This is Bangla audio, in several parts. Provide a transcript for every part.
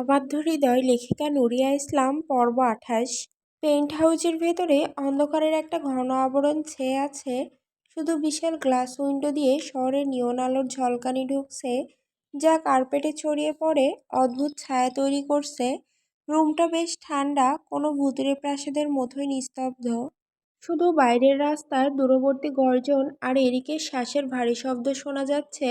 অবাধ্য হৃদয় লেখিকা নুরিয়া ইসলাম, পর্ব আঠাশ। পেন্ট হাউজের ভেতরে অন্ধকারের একটা ঘন আবরণ ছেয়ে আছে। শুধু বিশাল গ্লাস উইন্ডো দিয়ে শহরের নিয়ন আলোর ঝলকানি ঢুকছে। যা কার্পেটে ছড়িয়ে পড়ে, অদ্ভুত ছায়া তৈরি করছে। রুমটা বেশ ঠান্ডা, কোনো ভুতুরে প্রাসাদের মতোই নিস্তব্ধ। শুধু বাইরের রাস্তার দূরবর্তী গর্জন আর এরিকের শ্বাসের ভারী শব্দ শোনা যাচ্ছে।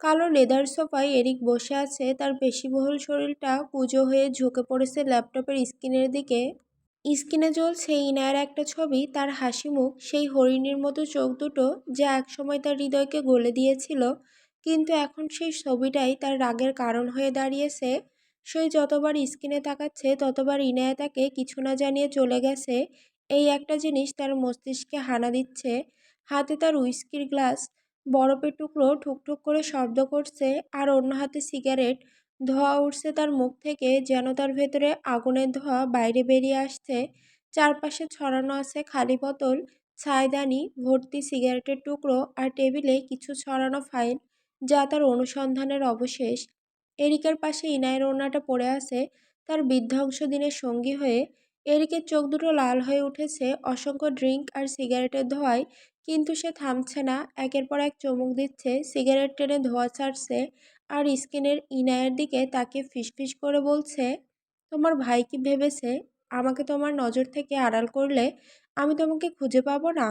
কালো লেদার সোফায় এরিক বসে আছে। তার পেশিবহুল শরীরটা কুঁজো হয়ে ঝুঁকে পড়েছে ল্যাপটপের স্ক্রিনের দিকে। স্ক্রিনে জ্বলছে ইনায়ের একটা ছবি, তার হাসি মুখ, সেই হরিণীর মতো চোখ দুটো যা একসময় তার হৃদয়কে গলে দিয়েছিল। কিন্তু এখন সেই ছবিটাই তার রাগের কারণ হয়ে দাঁড়িয়েছে। সে যতবার স্ক্রিনে তাকাচ্ছে, ততবার ইনায়া তাকে কিছু না জানিয়ে চলে গেছে। এই একটা জিনিস তার মস্তিষ্কে হানা দিচ্ছে। হাতে তার উইস্কির গ্লাস বরফের টুকরো ঠুকঠুক করে শব্দ করছে আর অন্য হাতে সিগারেট ধোঁয়া উঠছে তার মুখ থেকে যেন তার ভেতরে আগুনের ধোঁয়া বাইরে বেরিয়ে আসছে। চারপাশে ছড়ানো আছে খালি বোতল ছায়দানি ভর্তি সিগারেটের টুকরো আর টেবিলে কিছু ছড়ানো ফাইল যা তার অনুসন্ধানের অবশেষ। এরিকের পাশে ইনায়ের ওড়নাটা পড়ে আছে। তার বিধ্বংস দিনের সঙ্গী হয়ে এরিকের চোখ দুটো লাল হয়ে উঠেছে। অসংখ্য ড্রিঙ্ক আর সিগারেটের ধোঁয়ায় কিন্তু সে থামছে না। একের পর এক চমক দিচ্ছে, সিগারেট টেনে ধোয়া ছাড়ছে আর স্কিনের ইনায়ের দিকে তাকে ফিসফিস করে বলছে, তোমার ভাই কি ভেবেছে? আমাকে তোমার নজর থেকে আড়াল করলে আমি তোমাকে খুঁজে পাবো না?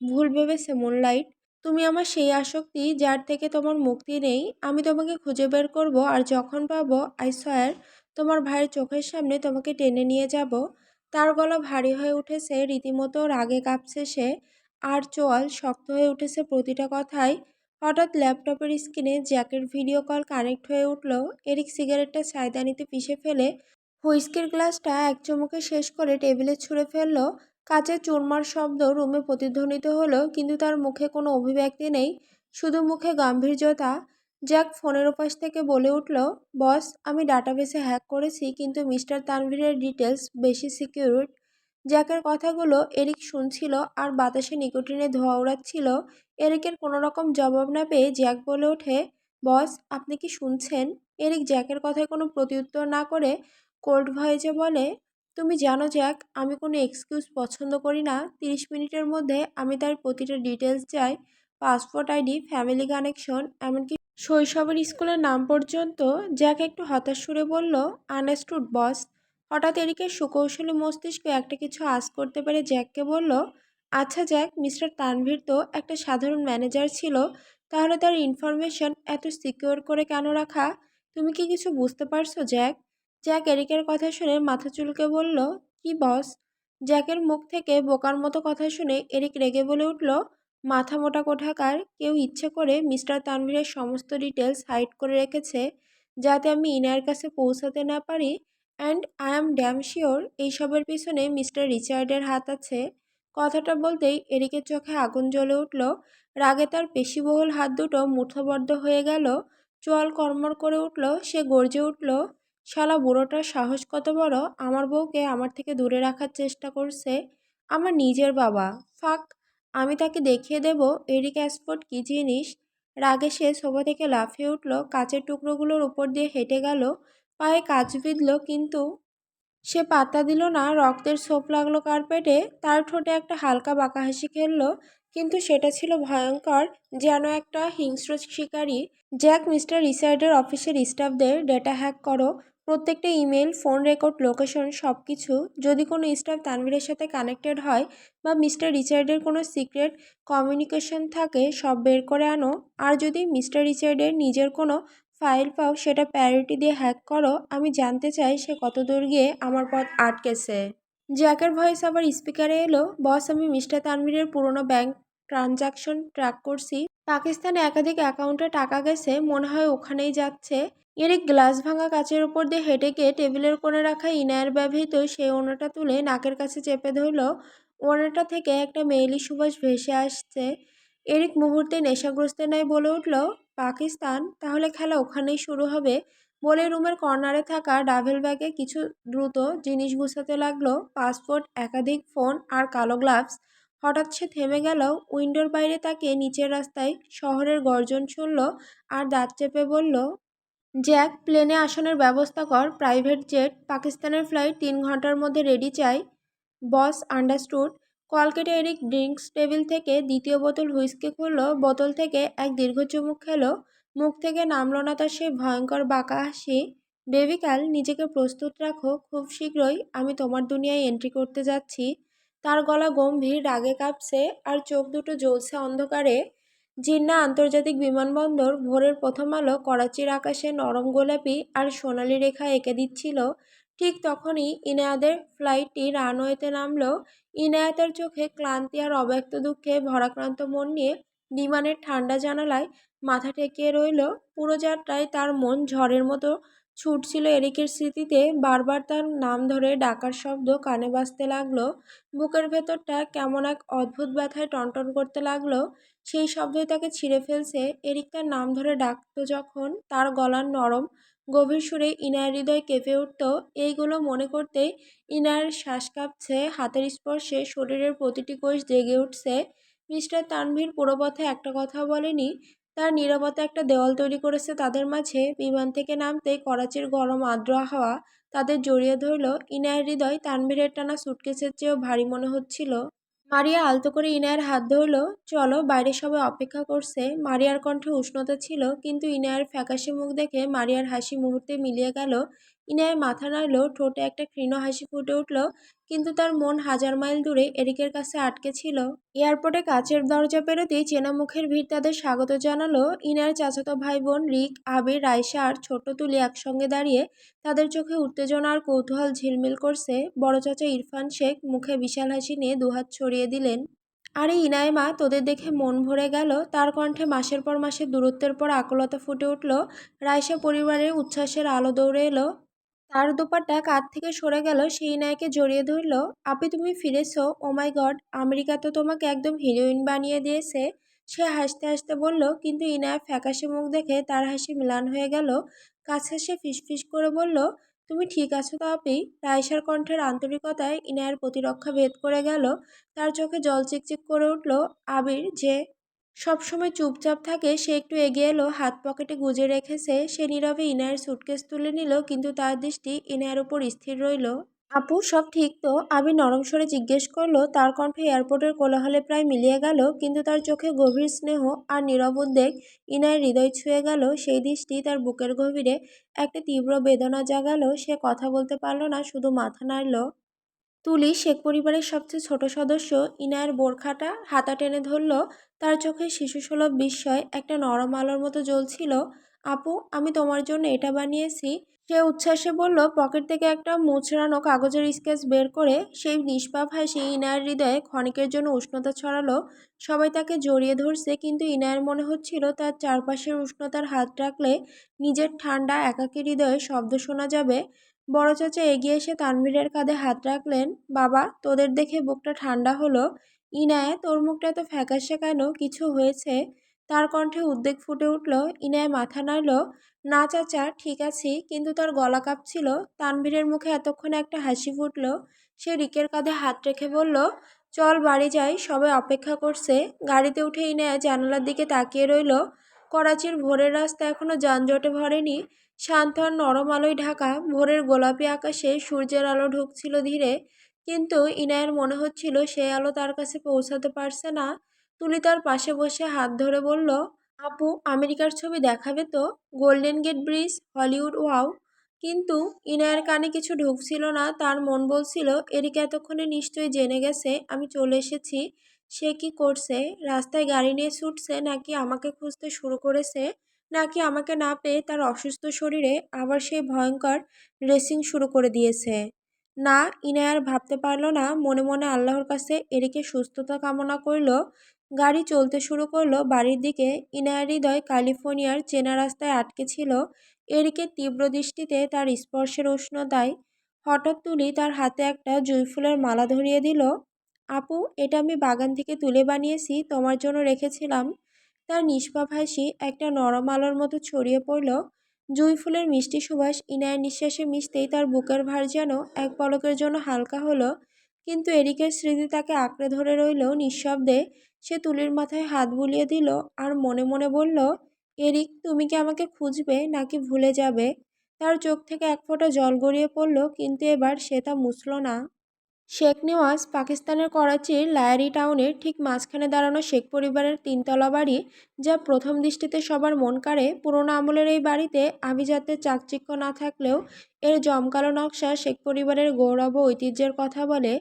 ভুল ভেবেছে মুনলাইট। তুমি আমার সেই আসক্তি যার থেকে তোমার মুক্তি নেই। আমি তোমাকে খুঁজে বের করব আর যখন পাবো আই সয়ার তোমার ভাইয়ের চোখের সামনে তোমাকে টেনে নিয়ে যাব। তার গলা ভারী হয়ে উঠেছে, রীতিমতো রাগে কাঁপছে সে। আর চোয়াল শক্ত হয়ে উঠেছে প্রতিটা কথায়। হঠাৎ ল্যাপটপের স্ক্রিনে জ্যাকের ভিডিও কল কানেক্ট হয়ে উঠল। এরিক সিগারেটটা ছায়দানিতে পিষে ফেলে হুইস্কির গ্লাসটা এক চুমুকে শেষ করে টেবিলে ছুঁড়ে ফেলল। কাচের চুরমার শব্দ রুমে প্রতিধ্বনিত হলো, কিন্তু তার মুখে কোনো অভিব্যক্তি নেই, শুধু মুখে গাম্ভীর্যতা। জ্যাক ফোনের ওপাশ থেকে বলে উঠল, বস, আমি ডাটাবেসে হ্যাক করেছি, কিন্তু মিস্টার তানভীরের ডিটেলস বেশি সিকিউরড জ্যাকের কথাগুলো এরিক শুনছিল আর বাতাসে নিকোটিনে ধোয়া উড়াচ্ছিল। এরিকের কোনো রকম জবাব না পেয়ে জ্যাক বলে ওঠে, বস, আপনি কি শুনছেন? এরিক জ্যাকের কথায় কোনো প্রত্যুত্তর না করে কোল্ড ভয়েজে বলে, তুমি জানো জ্যাক, আমি কোনো এক্সকিউজ পছন্দ করি না। তিরিশ মিনিটের মধ্যে আমি তার প্রতিটা ডিটেলস চাই, পাসপোর্ট আইডি, ফ্যামিলি কানেকশন, এমনকি শৈশবের স্কুলের নাম পর্যন্ত। জ্যাক একটু হতাশ সুরে বলল আনস্টুড বস। হঠাৎ এরিকের সুকৌশলী মস্তিষ্ক একটা কিছু আজ করতে পেরে জ্যাককে বলল আচ্ছা জ্যাক, মিস্টার তানভীর তো একটা সাধারণ ম্যানেজার ছিল, তাহলে তার ইনফরমেশন এত সিকিওর করে কেন রাখা? তুমি কি কিছু বুঝতে পারছ জ্যাক? জ্যাক এরিকের কথা শুনে মাথা চুলকে বলল, কি বস? জ্যাকের মুখ থেকে বোকার মতো কথা শুনে এরিক রেগে বলে উঠল, মাথা মোটা কোঠাকার, কেউ ইচ্ছে করে মিস্টার তানভীরের সমস্ত ডিটেলস হাইড করে রেখেছে, যাতে আমি ইনার কাছে পৌঁছাতে না পারি and I am damn sure এইসবের পিছনে মিস্টার রিচার্ডের হাত আছে। কথাটা বলতেই এরিকের চোখে আগুন জ্বলে উঠল। রাগে তার পেশিবহুল হাত দুটো মুঠোবদ্ধ হয়ে গেল। চোয়াল কর্মর করে উঠল, সে গর্জে উঠল, শালা বুড়োটার সাহস কত বড়, আমার বউকে আমার থেকে দূরে রাখার চেষ্টা করছে। আমার নিজের বাবা। ফাক, আমি তাকে দেখিয়ে দেব, এরিক অ্যাসপোর্ট কী জিনিস? রাগে সে সোফা থেকে লাফিয়ে উঠল, কাচের টুকরোগুলোর উপর দিয়ে হেঁটে গেল। পায়ে কাজ বিঁধল, কিন্তু সে পাত্তা দিল না। রক্তের সোপ লাগল কার্পেটে। তার ঠোঁটে একটা হালকা বাঁকা হাসি খেললো, কিন্তু সেটা ছিল ভয়ঙ্কর, যেন একটা হিংস্র শিকারী। জ্যাক, মিস্টার রিসার্ডের অফিসের স্টাফদের ডেটা হ্যাক করো। প্রত্যেকটা ইমেল ফোন রেকর্ড, লোকেশন সব কিছু যদি কোনো স্টাফ তানভীরের সাথে কানেক্টেড হয় বা মিস্টার রিচার্ডের কোনো সিক্রেট কমিউনিকেশন থাকে, সব বের করে আনো। আর যদি মিস্টার রিচার্ডের নিজের কোনো ফাইল পাও, সেটা প্যারিটি দিয়ে হ্যাক করো। আমি জানতে চাই সে কত দূর গিয়ে আমার পথ আটকেছে। জ্যাকের ভয়েস আবার স্পিকারে এলো। বস, আমি মিস্টার তানভীরের পুরনো ব্যাংক ট্রানজাকশন ট্র্যাক করছি। পাকিস্তানে একাধিক অ্যাকাউন্টে টাকা গেছে। মনে হয় ওখানেই যাচ্ছে। এরিক গ্লাস ভাঙা কাচের উপর দিয়ে হেঁটে গিয়ে টেবিলের কোণে রাখা ইনায়ের ব্যবহৃত সেই ওনাটা তুলে নাকের কাছে চেপে ধরল। ওনাটা থেকে একটা মেয়েলি সুবাস ভেসে আসছে। এরিক মুহূর্তে নেশাগ্রস্তের ন্যায় বলে উঠল। পাকিস্তান, তাহলে খেলা ওখানেই শুরু হবে। বলে রুমের কর্নারে থাকা ডাভেল ব্যাগে কিছু দ্রুত জিনিস গুছাতে লাগল। পাসপোর্ট, একাধিক ফোন আর কালো গ্লাভস। হঠাৎ সে থেমে গেল, উইন্ডোর বাইরে তাকে নিচের রাস্তায় শহরের গর্জন শুনল আর দাঁত চেপে বলল, জ্যাক, প্লেনে আসনের ব্যবস্থা কর, প্রাইভেট জেট, পাকিস্তানের ফ্লাইট তিন ঘণ্টার মধ্যে রেডি চাই। বস, আন্ডারস্টুড কল কেটে এরিক ড্রিঙ্কস টেবিল থেকে দ্বিতীয় বোতল হুইস্কি খুলল। বোতল থেকে এক দীর্ঘ চুমুক খেলো। মুখ থেকে নামলো না তার সেই ভয়ঙ্কর বাঁকা হাসি। বেবিকাল নিজেকে প্রস্তুত রাখো। খুব শীঘ্রই আমি তোমার দুনিয়ায় এন্ট্রি করতে যাচ্ছি। তার গলা গম্ভীর, রাগে কাঁপছে আর চোখ দুটো জ্বলছে অন্ধকারে। জিন্না আন্তর্জাতিক বিমানবন্দর ভোরের প্রথম আলো করাচির আকাশে নরম গোলাপি আর সোনালি রেখা এঁকে দিচ্ছিল। ঠিক তখনই ইনায়াদের ফ্লাইটটি রানওয়েতে নামলো। ইনায়াতের চোখে ক্লান্তি আর অব্যক্ত দুঃখে ভরাক্রান্ত মন নিয়ে বিমানের ঠান্ডা জানালায় মাথা ঠেকিয়ে রইল। পুরো যাত্রায় তার মন ঝড়ের মতো ছুটছিল এরিকের স্মৃতিতে। বারবার তার নাম ধরে ডাকার শব্দ কানে বাজতে লাগল। বুকের ভেতরটা কেমন এক অদ্ভুত ব্যথায় টনটন করতে লাগল। সেই শব্দই তাকে ছিঁড়ে ফেলছে। এরিক তার নাম ধরে ডাকতো যখন তার গলার নরম গভীর সুরে ইনায়ের হৃদয় কেঁপে উঠত। এইগুলো মনে করতেই ইনার শ্বাস কাঁপছে, হাতের স্পর্শে শরীরের প্রতিটি কোষ জেগে উঠছে। মিস্টার তানভীর পুরো পথে একটা কথা বলেনি, তার নীরবতা একটা দেওয়াল তৈরি করেছে তাদের মাঝে। বিমান থেকে নামতেই করাচির গরম আর্দ্র হাওয়া তাদের জড়িয়ে ধরল। ইনায়ের হৃদয় তানভীরের টানা সুটকেসের চেয়েও ভারী মনে হচ্ছিল। মারিয়া আলতো করে ইনায়ের হাত ধরল, চলো, বাইরে সবাই অপেক্ষা করছে। মারিয়ার কণ্ঠে উষ্ণতা ছিল, কিন্তু ইনায়ের ফ্যাকাশে মুখ দেখে মারিয়ার হাসি মুহূর্তে মিলিয়ে গেল। ইনায়ের মাথা নাড়ল, ঠোঁটে একটা ক্ষীণ হাসি ফুটে উঠল। কিন্তু তার মন হাজার মাইল দূরে এরিকের কাছে আটকে ছিল। এয়ারপোর্টে কাচের দরজা পেরোতেই চেনা মুখের ভিড় তাদের স্বাগত জানালো ইনার চাচাতো ভাই বোন রিক, আবির রাইসা আর ছোট্ট তুলি একসঙ্গে দাঁড়িয়ে তাদের চোখে উত্তেজনা আর কৌতূহল ঝিলমিল করছে। বড় চাচা ইরফান শেখ মুখে বিশাল হাসি নিয়ে দুহাত ছড়িয়ে দিলেন, আরে ইনায়মা, তোদের দেখে মন ভরে গেল। তার কণ্ঠে মাসের পর মাসের দূরত্বের পর আকুলতা ফুটে উঠল। রাইসা পরিবারের উচ্ছ্বাসের আলো দৌড়ে এলো। তার দোপাটা কাঁধ থেকে সরে গেল, সেই নায়কে জড়িয়ে ধরল। আপনি তুমি ফিরেছো? ও মাই গড, আমেরিকা তো তোমাকে একদম হিরোইন বানিয়ে দিয়েছে। সে হাসতে হাসতে বলল, কিন্তু ইনায়া ফ্যাকাশে মুখ দেখে তার হাসি মিলান হয়ে গেল। কাছে সে ফিসফিস করে বলল, তুমি ঠিক আছো তো আপি রায়সার কণ্ঠের আন্তরিকতায় ইনায়ের প্রতিরক্ষা ভেদ করে গেল। তার চোখে জল চিকচিক করে উঠল। আবির যে সবসময় চুপচাপ থাকে, সে একটু এগিয়ে এলো, হাত পকেটে গুজে রেখেছে। সে নীরবে ইনায়ের সুটকেস তুলে নিল, কিন্তু তার দৃষ্টি ইনায়ের উপর স্থির রইল। আপু, সব ঠিক তো? আমি নরম স্বরে জিজ্ঞেস করল। তার কণ্ঠে এয়ারপোর্টের কোলাহলে প্রায় মিলিয়ে গেল, কিন্তু তার চোখে গভীর স্নেহ আর নীরব উদ্বেগ ইনায়ের হৃদয় ছুঁয়ে গেল। সেই দৃষ্টি তার বুকের গভীরে একটা তীব্র বেদনা জাগালো। সে কথা বলতে পারল না, শুধু মাথা নাড়ল। তুলি শেখ পরিবারের সবচেয়ে ছোট সদস্য ইনায়ের বোরখাটা হাতা টেনে ধরল। তার চোখে শিশুসুলভ বিস্ময়, একটা নরম আলোর মতো জ্বলছিল। আপু, আমি তোমার জন্য এটা বানিয়েছি। সে উচ্ছ্বাসে বলল, পকেট থেকে একটা মুচড়ানো কাগজের স্কেচ বের করে সেই নিষ্পাপ হাসি ইনায়ের হৃদয়ে ক্ষণিকের জন্য উষ্ণতা ছড়ালো। সবাই তাকে জড়িয়ে ধরছে, কিন্তু ইনায়ের মনে হচ্ছিল তার চারপাশের উষ্ণতার হাত রাখলে নিজের ঠান্ডা, একাকী হৃদয়ে শব্দ শোনা যাবে। বড় চাচা এগিয়ে এসে তানভীরের কাঁধে হাত রাখলেন, বাবা, তোদের দেখে বুকটা ঠান্ডা হলো। ইনায়া তোর মুখটা এত ফ্যাকাশে কেন? কিছু হয়েছে? তার কণ্ঠে উদ্বেগ ফুটে উঠল। ইনায় মাথা নাড়ল, না চাচা, ঠিক আছি, কিন্তু তার গলা কাঁপছিল। তানভীরের মুখে এতক্ষণে একটা হাসি ফুটল। সে রিকের কাঁধে হাত রেখে বলল, চল, বাড়ি যাই, সবাই অপেক্ষা করছে। গাড়িতে উঠে ইনায়া জানালার দিকে তাকিয়ে রইল। করাচির ভোরের রাস্তা এখনও যানজটে ভরেনি। শান্ত আর নরম আলোয় ঢাকা, ভোরের গোলাপি আকাশে সূর্যের আলো ঢুকছিল ধীরে। কিন্তু ইনায়ের মনে হচ্ছিল সেই আলো তার কাছে পৌঁছাতে পারছে না। তুলি তার পাশে বসে হাত ধরে বলল, আপু, আমেরিকার ছবি দেখাবে তো? Golden gate bridge, Hollywood wow. কিন্তু ইনায়ের কানে কিছু ঢুকছিল না, তার মন বলছিল, এরিকে এতক্ষণে নিশ্চয়ই জেনে গেছে, আমি চলে এসেছি। সে কি করছে? রাস্তায় গাড়ি নিয়ে ছুটছে নাকি আমাকে খুঁজতে শুরু করেছে? নাকি আমাকে না পেয়ে তার অসুস্থ শরীরে আবার সেই ভয়ঙ্কর রেসিং শুরু করে দিয়েছে? না ইনায়ার ভাবতে পারল না, মনে মনে আল্লাহর কাছে এরিকে সুস্থতা কামনা করল, গাড়ি চলতে শুরু করল, বাড়ির দিকে ইনায়ার হৃদয় ক্যালিফোর্নিয়ার চেনা রাস্তায় আটকে ছিল, এরিকে তীব্র দৃষ্টিতে তার স্পর্শের উষ্ণতায় হঠাৎ তুলি তার হাতে একটা জুঁই ফুলের মালা ধরিয়ে দিল, আপু, এটা আমি বাগান থেকে তুলে বানিয়েছি, তোমার জন্য রেখেছিলাম। তার নিষ্পাপ হাসি একটা নরম আলোর মতো ছড়িয়ে পড়ল। জুঁই ফুলের মিষ্টি সুবাস ইনায়ের নিঃশ্বাসে মিশতেই তার বুকের ভার যেন এক পলকের জন্য হালকা হলো। কিন্তু এরিকের স্মৃতি তাকে আঁকড়ে ধরে রইল নিঃশব্দে। সে তুলির মাথায় হাত বুলিয়ে দিল আর মনে মনে বলল, এরিক, তুমি কি আমাকে খুঁজবে নাকি ভুলে যাবে? তার চোখ থেকে এক ফোঁটা জল গড়িয়ে পড়ল, কিন্তু এবার সে তা মুছল না। শেখ নেওয়াজ পাকিস্তানের করাচির লায়ারি টাউনের ঠিক মাঝখানে দাঁড়ানো শেখ পরিবারের তিনতলা বাড়ি, যা প্রথম দৃষ্টিতে সবার মন কাড়ে, পুরোনো আমলের এই বাড়িতে আভিজাত্যের চাকচিক্য না থাকলেও এর জমকালো নকশা শেখ পরিবারের গৌরব ও ঐতিহ্যের কথা বলে।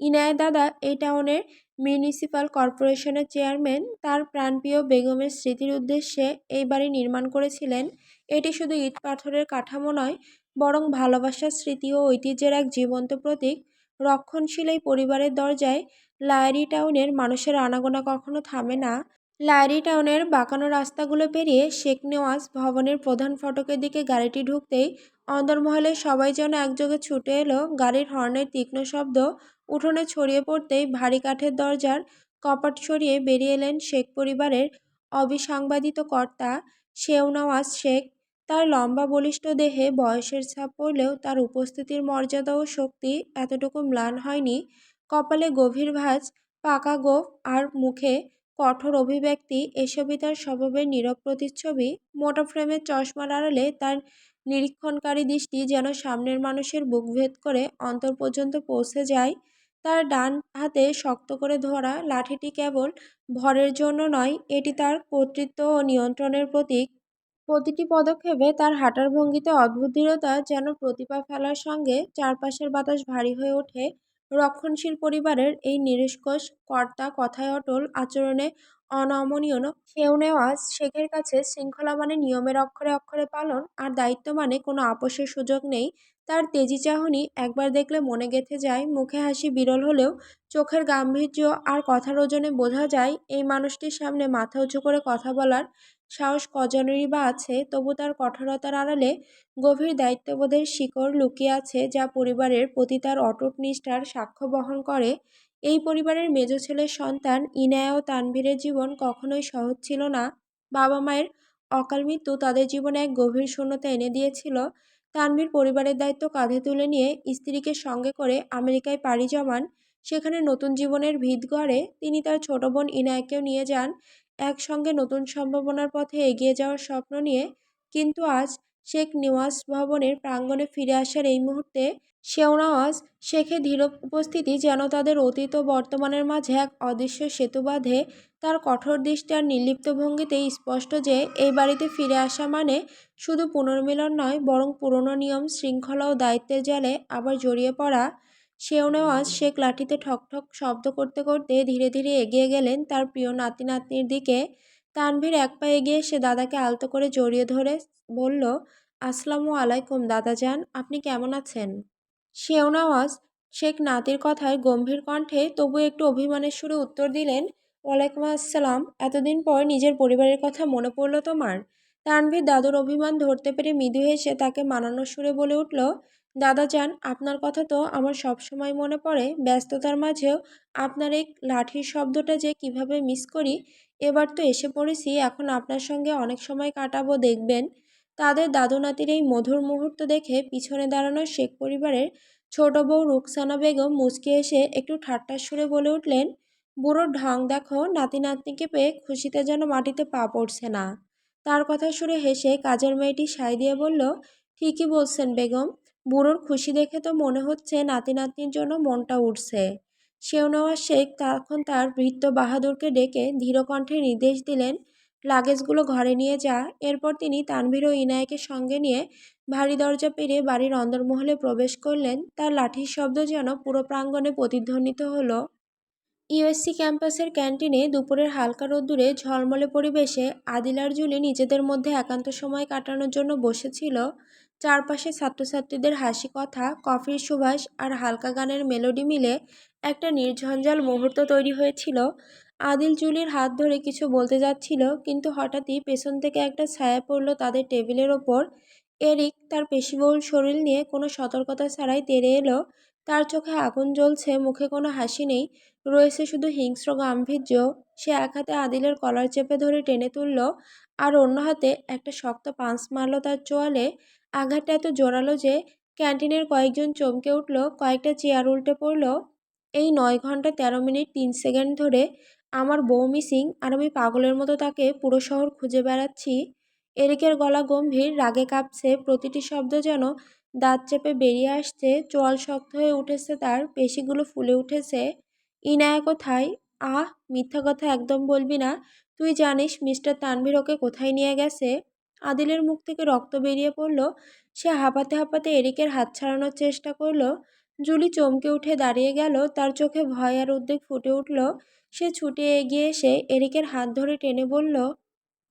ইনায় দাদা এই টাউনের মিউনিসিপ্যাল কর্পোরেশনের চেয়ারম্যান। তার প্রাণপ্রিয় বেগমের স্মৃতির উদ্দেশ্যে এই বাড়ি নির্মাণ করেছিলেন। এটি শুধু ইট পাথরের কাঠামো নয়, বরং ভালোবাসার স্মৃতি ও ঐতিহ্যের এক জীবন্ত প্রতীক। রক্ষণশীল এই পরিবারের দরজায় লায়ারি টাউনের মানুষের আনাগোনা কখনো থামে না। লায়ারি টাউনের বাঁকানো রাস্তাগুলো পেরিয়ে শেখ নেওয়াজ ভবনের প্রধান ফটকের দিকে গাড়িটি ঢুকতেই অন্দরমহলে সবাই যেন একযোগে ছুটে এলো। গাড়ির হর্নের তীক্ষ্ণ শব্দ উঠোনে ছড়িয়ে পড়তেই ভারী কাঠের দরজার কপাট সরিয়ে বেরিয়ে এলেন শেখ পরিবারের অবিসংবাদিত কর্তা শেওনওয়াজ শেখ। তার লম্বা বলিষ্ঠ দেহে বয়সের ছাপ পড়লেও তার উপস্থিতির মর্যাদা ও শক্তি এতটুকু ম্লান হয়নি। কপালে গভীর ভাঁজ, পাকা গোফ আর মুখে কঠোর অভিব্যক্তি এসবই তার স্বভাবের নীরব প্রতিচ্ছবি। মোটা ফ্রেমের চশমার আড়ালে তার নিরীক্ষণকারী দৃষ্টি যেন সামনের মানুষের বুক ভেদ করে অন্তর পর্যন্ত পৌঁছে যায়। তার ডান হাতে শক্ত করে ধরা লাঠিটি কেবল ভরের জন্য নয়, এটি তার কর্তৃত্ব ও নিয়ন্ত্রণের প্রতীক। প্রতিটি পদক্ষেপে তার হাঁটার ভঙ্গিতে অদ্ভুত দৃঢ়তা যেন প্রতিভা ফেলার সঙ্গে চারপাশের বাতাস ভারী হয়ে ওঠে। রক্ষণশীল পরিবারের এই নিরস্কোষ, কর্তা, কথায় অটল, আচরণে অনমনীয় সেও নেওয়াজ শেখের কাছে শৃঙ্খলা মানে নিয়মের অক্ষরে অক্ষরে পালন আর দায়িত্ব মানে কোনো আপোষের সুযোগ নেই। তার তেজি চাহনি একবার দেখলে মনে গেঁথে যায়, মুখে হাসি বিরল হলেও চোখের গাম্ভীর্য আর কথার ওজনে বোঝা যায়, এই মানুষটির সামনে মাথা উঁচু করে কথা বলার সাহস কজনেরই বা আছে, তবু তার কঠোরতার আড়ালে গভীর দায়িত্ববোধের শিকড় লুকিয়ে আছে যা পরিবারের প্রতি তার অটুট নিষ্ঠার সাক্ষ্য বহন করে। এই পরিবারের মেজ ছেলের সন্তান ইনায়া ও তানভীরের জীবন কখনোই সহজ ছিল না। বাবা মায়ের অকাল মৃত্যু তাদের জীবনে এক গভীর শূন্যতা এনে দিয়েছিল। তানভীর পরিবারের দায়িত্ব কাঁধে তুলে নিয়ে স্ত্রীকে সঙ্গে করে আমেরিকায় পাড়ি জমান। সেখানে নতুন জীবনের ভিত গড়ে তিনি তার ছোট বোন ইনায়াকেও নিয়ে যান। একসঙ্গে নতুন সম্ভাবনার পথে এগিয়ে যাওয়ার স্বপ্ন নিয়ে, কিন্তু আজ শেখ নিওয়াজ ভবনের প্রাঙ্গণে ফিরে আসার এই মুহূর্তে শেওনাওয়াজ শেখে ধীর উপস্থিতি যেন তাদের অতীত ও বর্তমানের মাঝে এক অদৃশ্য সেতু বাঁধে। তার কঠোর দৃষ্টি আর নির্লিপ্ত ভঙ্গিতেই স্পষ্ট যে এই বাড়িতে ফিরে আসা মানে শুধু পুনর্মিলন নয়, বরং পুরনো নিয়ম, শৃঙ্খলা ও দায়িত্বের জালে আবার জড়িয়ে পড়া। সেও নেওয়াজ শেখ লাঠিতে ঠক ঠক শব্দ করতে করতে ধীরে ধীরে এগিয়ে গেলেন তার প্রিয় নাতি নাতনির দিকে। তানভীর এক পা এগিয়ে সে দাদাকে আলতো করে জড়িয়ে ধরে বলল, আসসালামু আলাইকুম দাদা যান আপনি কেমন আছেন? সেও নেওয়াজ শেখ নাতির কথায় গম্ভীর কণ্ঠে তবু একটু অভিমানের সুরে উত্তর দিলেন, ওয়ালাইকুম আসসালাম, এতদিন পর নিজের পরিবারের কথা মনে পড়ল তোমার? তানভীর দাদুর অভিমান ধরতে পেরে মৃদু হেসে তাকে মানানোর সুরে বলে উঠল দাদা যান, আপনার কথা তো আমার সবসময় মনে পড়ে। ব্যস্ততার মাঝেও আপনার এই লাঠির শব্দটা যে কীভাবে মিস করি, এবার তো এসে পড়েছি, এখন আপনার সঙ্গে অনেক সময় কাটাবো, দেখবেন। তাদের দাদু নাতির এই মধুর মুহূর্ত দেখে পিছনে দাঁড়ানো শেখ পরিবারের ছোট বউ রুকসানা বেগম মুচকে এসে একটু ঠাট্টার সুরে বলে উঠলেন বুড়োর ঢং দেখো নাতি নাতনিকে পেয়ে খুশিতে যেন মাটিতে পা পড়ছে না। তার কথা সুরে হেসে কাজের মেয়েটি সাই দিয়ে বলল, ঠিকই বলছেন বেগম। বুড়োর খুশি দেখে তো মনে হচ্ছে নাতি নাতনির জন্য মনটা উঠছে শেওনাওয়াজ শেখ তখন তার বৃত্ত বাহাদুরকে ডেকে ধীরকণ্ঠে নির্দেশ দিলেন, লাগেজগুলো ঘরে নিয়ে যা। এরপর তিনি তানভীর ও ইনায়কে সঙ্গে নিয়ে ভারী দরজা পেরিয়ে বাড়ির অন্দরমহলে প্রবেশ করলেন। তার লাঠির শব্দ যেন পুরো প্রাঙ্গণে প্রতিধ্বনিত হলো। ইউএসসি ক্যাম্পাসের ক্যান্টিনে দুপুরের হালকা রোদ্দুরে ঝলমলে পরিবেশে আদিলার জুলি নিজেদের মধ্যে একান্ত সময় কাটানোর জন্য বসেছিল। চারপাশে ছাত্রছাত্রীদের হাসি কথা, কফির সুবাস আর হালকা গানের মেলোডি মিলে একটা নির্ঝঞ্ঝাল মুহূর্ত তৈরি হয়েছিল। আদিল জুলির হাত ধরে কিছু বলতে যাচ্ছিল, কিন্তু হঠাৎই পেছন থেকে একটা ছায়া পড়ল তাদের টেবিলের ওপর। এরিক তার পেশিবহুল শরীর নিয়ে কোনো সতর্কতা ছাড়াই তেড়ে এলো। তার চোখে আগুন জ্বলছে, মুখে কোনো হাসি নেই। রয়েছে শুধু হিংস্র গাম্ভীর্য। সে এক হাতে আদিলের কলার চেপে ধরে টেনে তুলল, আর অন্য হাতে একটা শক্ত পাঁচ মারল তার চোয়ালে। আঘাতটা এত জোরালো যে ক্যান্টিনের কয়েকজন চমকে উঠল, কয়েকটা চেয়ার উল্টে পড়ল। এই নয় ঘণ্টা তেরো মিনিট তিন সেকেন্ড ধরে আমার বউ মিসিং আর আমি পাগলের মতো তাকে পুরো শহর খুঁজে বেড়াচ্ছি। এরিকের গলা গম্ভীর, রাগে কাঁপছে, প্রতিটি শব্দ যেন দাঁত চেপে বেরিয়ে আসছে, চোয়াল শক্ত হয়ে উঠেছে তার, পেশিগুলো ফুলে উঠেছে। ইনায়া কোথায়? আহ, মিথ্যা কথা একদম বলবি না। তুই জানিস মিস্টার তানভীর ওকে কোথায় নিয়ে গেছে? আদিলের মুখ থেকে রক্ত বেরিয়ে পড়ল। সে হাঁপাতে হাঁপাতে এরিকের হাত ছাড়ানোর চেষ্টা করল। জুলি চমকে উঠে দাঁড়িয়ে গেল। তার চোখে ভয় আর উদ্বেগ ফুটে উঠল। সে ছুটে এগিয়ে এসে এরিকের হাত ধরে টেনে বলল,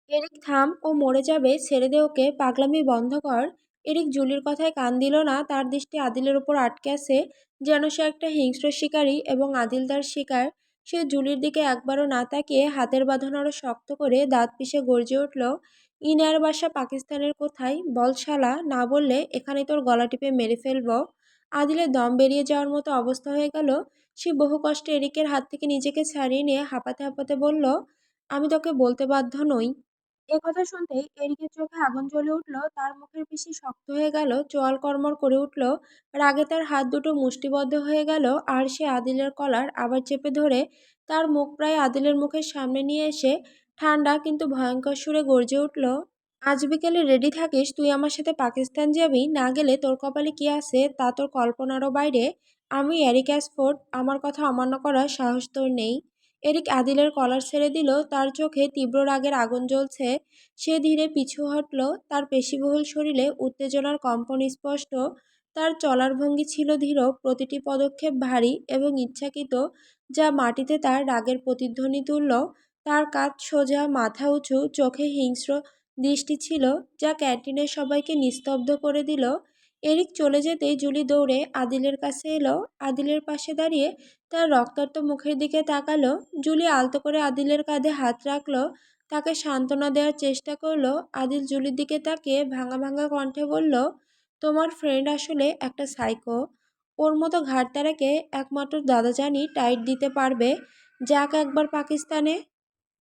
এরিক, থাম ও মরে যাবে। ছেড়ে দে ওকে। পাগলামি বন্ধ কর। এরিক জুলির কথায় কান দিল না। তার দৃষ্টি আদিলের ওপর আটকে আছে। যেন সে একটা হিংস্র শিকারী এবং আদিল তার শিকার। সে জুলির দিকে একবারও না তাকিয়ে হাতের বাঁধন আরও শক্ত করে দাঁত পিষে গর্জে উঠল। ইনার বাসা পাকিস্তানের কোথায়? বল শালা, না বললে এখানে তোর গলা টিপে মেরে ফেলব। আদিলের দম বেরিয়ে যাওয়ার মতো অবস্থা হয়ে গেল। সে বহু কষ্টে এরিকের হাত থেকে নিজেকে ছাড়িয়ে নিয়ে হাঁপাতে হাঁপাতে বলল, আমি তোকে বলতে বাধ্য নই। এ কথা শুনতেই এরিকের চোখে আগুন জ্বলে উঠল, তার মুখের পিসি শক্ত হয়ে গেল, চোয়াল কর্মর করে উঠল রাগে তার হাত দুটো মুষ্টিবদ্ধ হয়ে গেল, আর সে আদিলের কলার আবার চেপে ধরে তার মুখ প্রায় আদিলের মুখের সামনে নিয়ে এসে ঠান্ডা কিন্তু ভয়ঙ্কর সুরে গর্জে উঠল, আজ বিকেলে রেডি থাকিস, তুই আমার সাথে পাকিস্তান যাবি, না গেলে তোর কপালে কি আছে, তা তোর কল্পনারও বাইরে। আমি এরিক অ্যাসফোর্ড, আমার কথা অমান্য করার সাহস তোর নেই। এরিক আদিলের কলার ছেড়ে দিল, তার চোখে তীব্র রাগের আগুন জ্বলছে। সে ধীরে পিছু হটল, তার পেশিবহুল শরীরে উত্তেজনার কম্পন স্পষ্ট, তার চলার ভঙ্গি ছিল ধীর, প্রতিটি পদক্ষেপ ভারী এবং ইচ্ছাকৃত, যা মাটিতে তার রাগের প্রতিধ্বনি তুলল। তার কাজ সোজা, মাথা উঁচু, চোখে হিংস্র দৃষ্টি ছিল যা ক্যান্টিনের সবাইকে নিস্তব্ধ করে দিল। এরিক চলে যেতেই জুলি দৌড়ে আদিলের কাছে এলো। আদিলের পাশে দাঁড়িয়ে তার রক্তাক্ত মুখের দিকে তাকালো। জুলি আলতো করে আদিলের কাঁধে হাত রাখল। তাকে সান্ত্বনা দেওয়ার চেষ্টা করল। আদিল জুলির দিকে তাকিয়ে ভাঙা ভাঙা কণ্ঠে বলল, তোমার ফ্রেন্ড আসলে একটা সাইকো ওর মতো ঘাটতারাকে একমাত্র দাদা জানি টাইট দিতে পারবে। যাক একবার পাকিস্তানে।